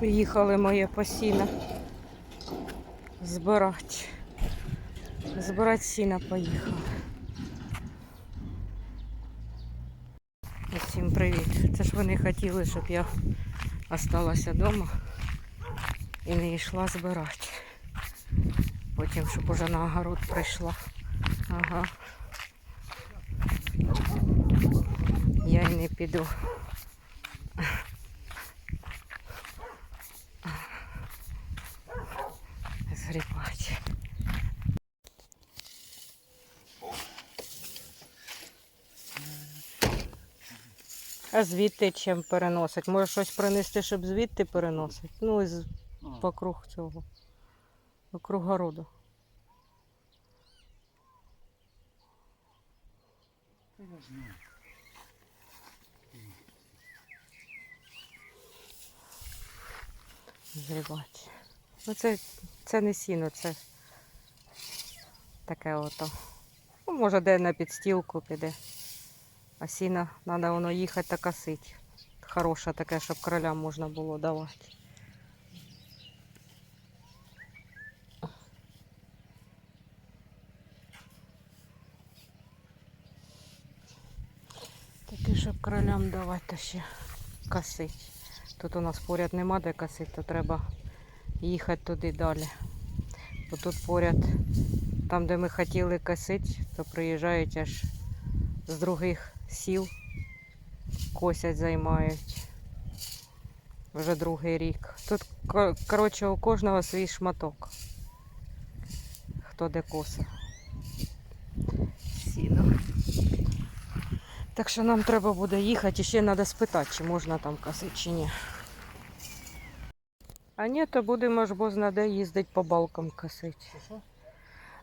Приїхали моє посіно збирати. Збирати сіна поїхали. Усім привіт. Це ж вони хотіли, щоб я осталася вдома і не йшла збирати. Потім, щоб уже на огород прийшла. Ага. Я й не піду. А звідти чим переносить? Може щось принести, щоб звідти переносити? Ну, із покруг цього. Вокруг городу. Я знаю. Ну це, це не сіно, це таке ото. Ну, може, де на підстілку піде. А сіно треба воно їхати та косити. Хороше таке, щоб кролям можна було давати. Таке, щоб кролям давати та ще косити. Тут у нас поряд нема де косити, то треба їхати туди далі. Бо тут поряд, там де ми хотіли косити, то приїжджають аж з других сіл, косять, займають. Вже другий рік. Тут, коротше, у кожного свій шматок. Хто де коса. Сіно. Так що нам треба буде їхати і ще треба спитати, чи можна там косити, чи ні. А ні, то будемо ж бо знаде їздити по балкам косити.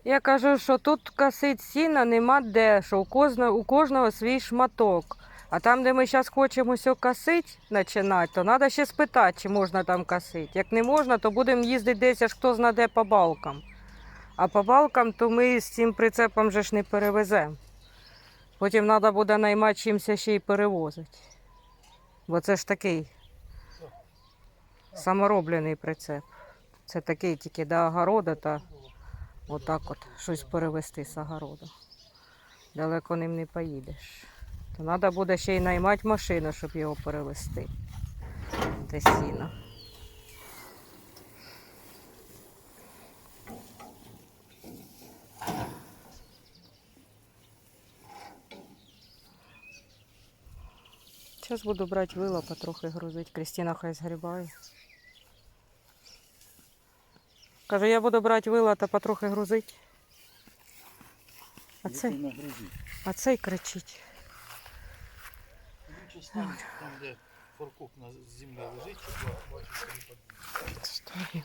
Я кажу, що тут косить сіна нема де, що у кожного, у кожного свій шматок. А там, де ми зараз хочемо все косити, починати, то треба ще спитати, чи можна там косити. Як не можна, то будемо їздити десь, аж хто знаде по балкам. А по балкам, то ми з цим прицепом же ж не перевеземо. Потім треба буде наймати чимся ще й перевозити. Бо це ж такий самороблений прицеп. Це такий тільки до огорода та отак от щось перевезти з огороду. Далеко ним не поїдеш. То треба буде ще й наймати машину, щоб його перевезти. Те сіно. Зараз буду брати вила, потрохи грузити. Крістіна хай згрібає. Каже, я буду брати вила та потрохи грузити. А цей, а цей кричить. Там, де форкоп на землі лежить, щоб бачив, що не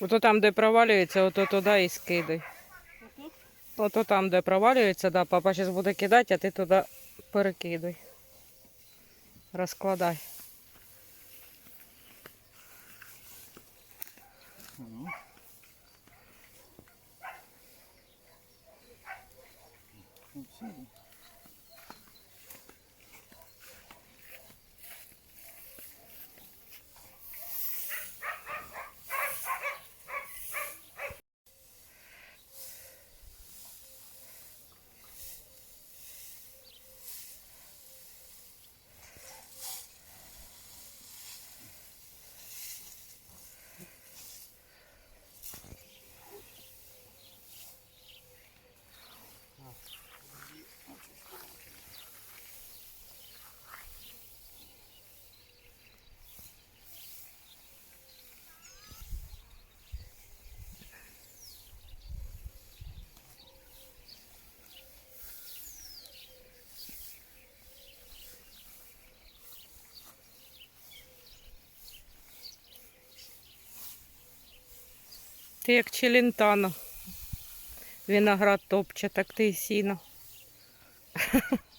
Ото там, де провалюється, ото туди і скидай. Ото там, де провалюється, да, папа зараз буде кидати, а ти туди перекидай. Розкладай. Ну. Ти як челентано. Виноград топче, так ти і сіно.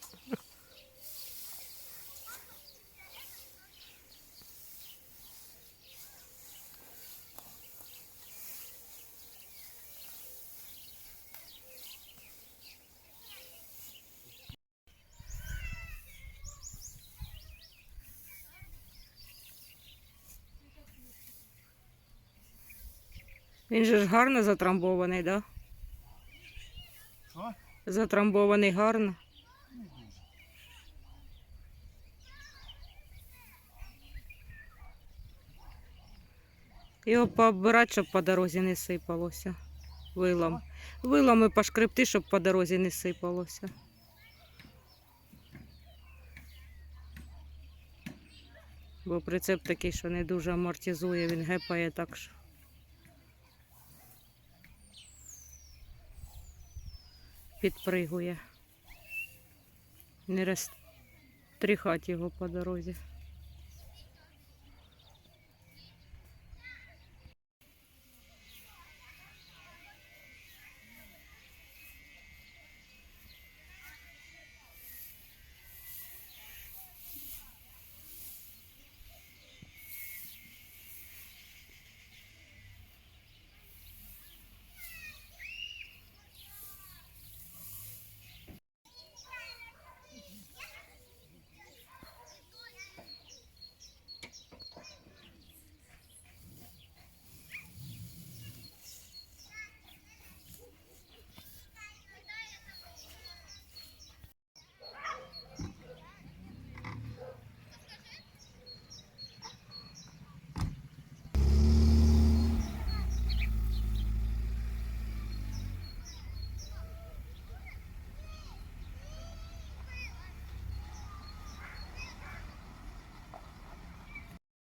Він же ж гарно затрамбований, так? Да? Що? Затрамбований гарно. Його пооббирати, щоб по дорозі не сипалося. Вилом. Вилами пошкребти, щоб по дорозі не сипалося. Бо прицеп такий, що не дуже амортизує, він гепає так що. Підпригує. Не розтріхати його по дорозі.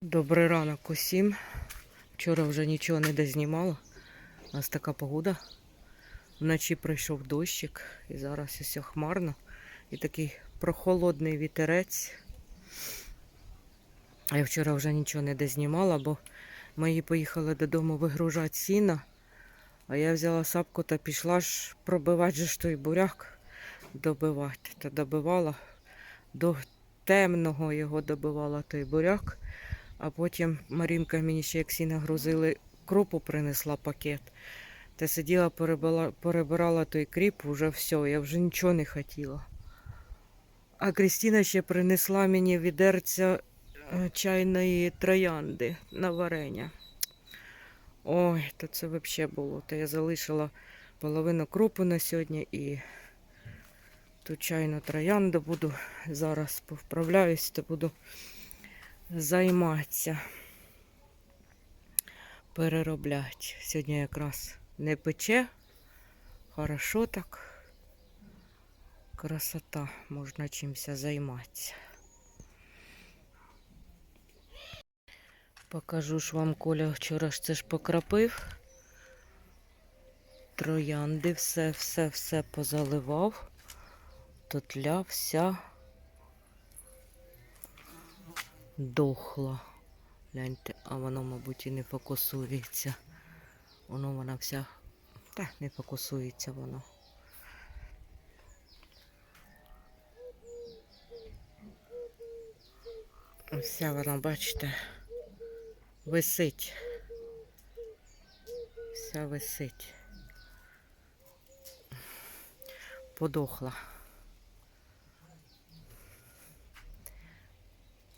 Добрий ранок усім. Вчора вже нічого не дознімала. У нас така погода. Вночі прийшов дощик і зараз усе хмарно. І такий прохолодний вітерець. Я вчора вже нічого не дознімала, бо мої поїхали додому вигружати сіно. А я взяла сапку та пішла ж пробивати же ж той буряк, добивати. Та добивала до темного його добивала той буряк. А потім Марінка мені ще як сіна грузили, кропу принесла пакет. Та сиділа, перебила, перебирала той кріп, уже все, я вже нічого не хотіла. А Крістіна ще принесла мені відерця е, чайної троянди на варення. Ой, то це взагалі було. То я залишила половину кропу на сьогодні і ту чайну троянду буду зараз повправляюсь, то буду займатися. Перероблять. Сьогодні якраз не пече. Хорошо так. Красота, можна чимся займатися. Покажу ж вам, Коля вчора ж це ж покрапив. Троянди, все, все, все позаливав. Тотля вся дохла. Гляньте, а воно, мабуть, і не фокусується. Воно вона вся. Та не фокусується воно. Вся вона, бачите, висить. Вся висить. Подохла.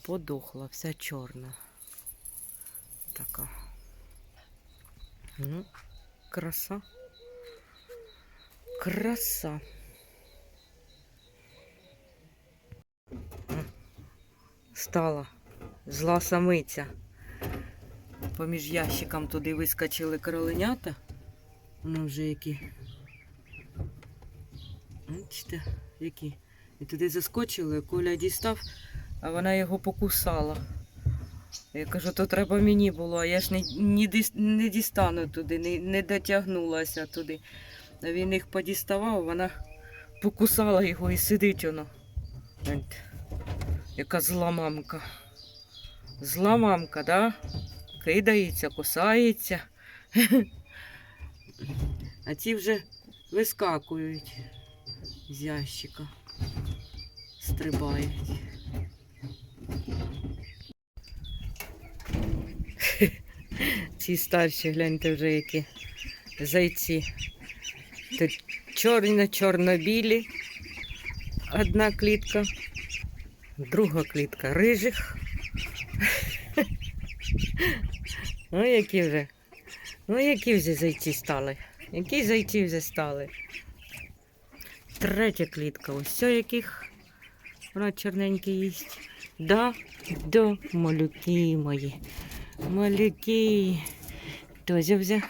Подохла, вся чорна. Така. Ну, краса. Краса. Стала зла самиця. Поміж ящиком туди вискочили кроленята. Воно вже які. Бачите, які. І туди заскочили, Коля дістав, а вона його покусала. Я кажу, то треба мені було, а я ж не, не, не дістану туди, не, не дотягнулася туди. А він їх подіставав, вона покусала його і сидить воно. Яка зла мамка. Зла мамка, да? Кидається, кусається. А ці вже вискакують з ящика. Стрибають. Ці старші, гляньте вже які зайці. Тут чорно-чорно-білі. Одна клітка, друга клітка рижих. Ну, які вже. Ну, які вже зайці стали. Які зайці вже стали. Третя клітка. Ось яких вона чорненькі їсть. Да, да, малюки мої. Малюки. Тоже вже.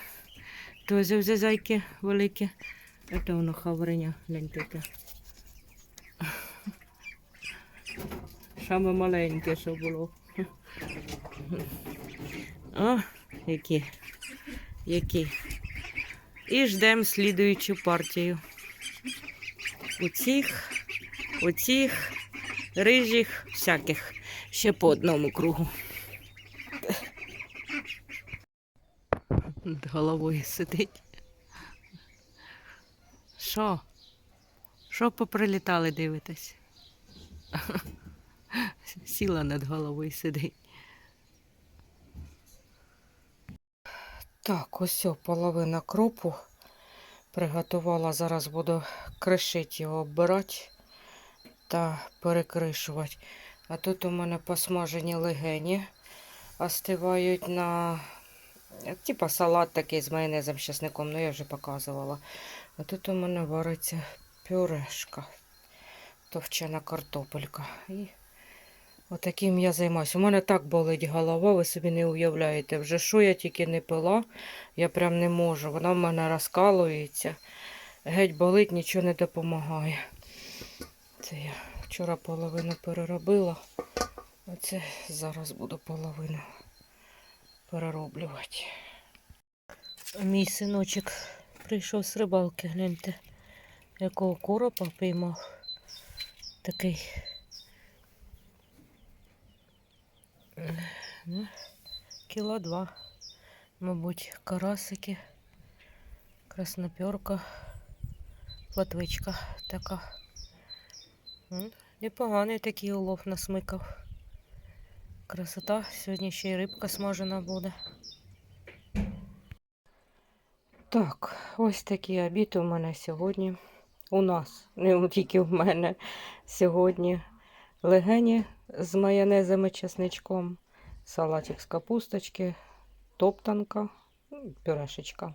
Тоже вже зайки великі. Це воно хавреня, гляньте. яке. Саме маленьке, що було. О, які. Які. І ждемо слідуючу партію. У цих, у рижих всяких. Ще по одному кругу. Над головою сидить. Що? Що поприлітали дивитесь? Сіла над головою сидить. Так, ось половина кропу. Приготувала, зараз буду кришити його, оббирати та перекришувати. А тут у мене посмажені легені остивають на типа салат такий з майонезом, з часником, ну я вже показувала. А тут у мене вариться пюрешка, товчена картопелька. І отаким я займаюся. У мене так болить голова, ви собі не уявляєте. Вже що я тільки не пила, я прям не можу. Вона в мене розкалується. Геть болить, нічого не допомагає. Це я вчора половину переробила. Оце зараз буду половину перероблювати. Мій синочок прийшов з рибалки, гляньте, якого коропа піймав. Такий. Ну, кіло два. Мабуть, карасики, красноперка, платвичка така. Непоганий такий улов насмикав. Красота. Сьогодні ще й рибка смажена буде. Так, ось такий обід у мене сьогодні. У нас, не тільки в мене сьогодні. Легені з майонезом і чесничком, салатик з капусточки, топтанка, пюрешечка.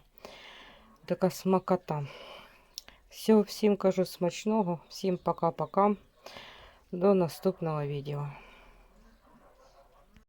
Така смакота. Все, всім кажу смачного, всім пока-пока. До наступного відео.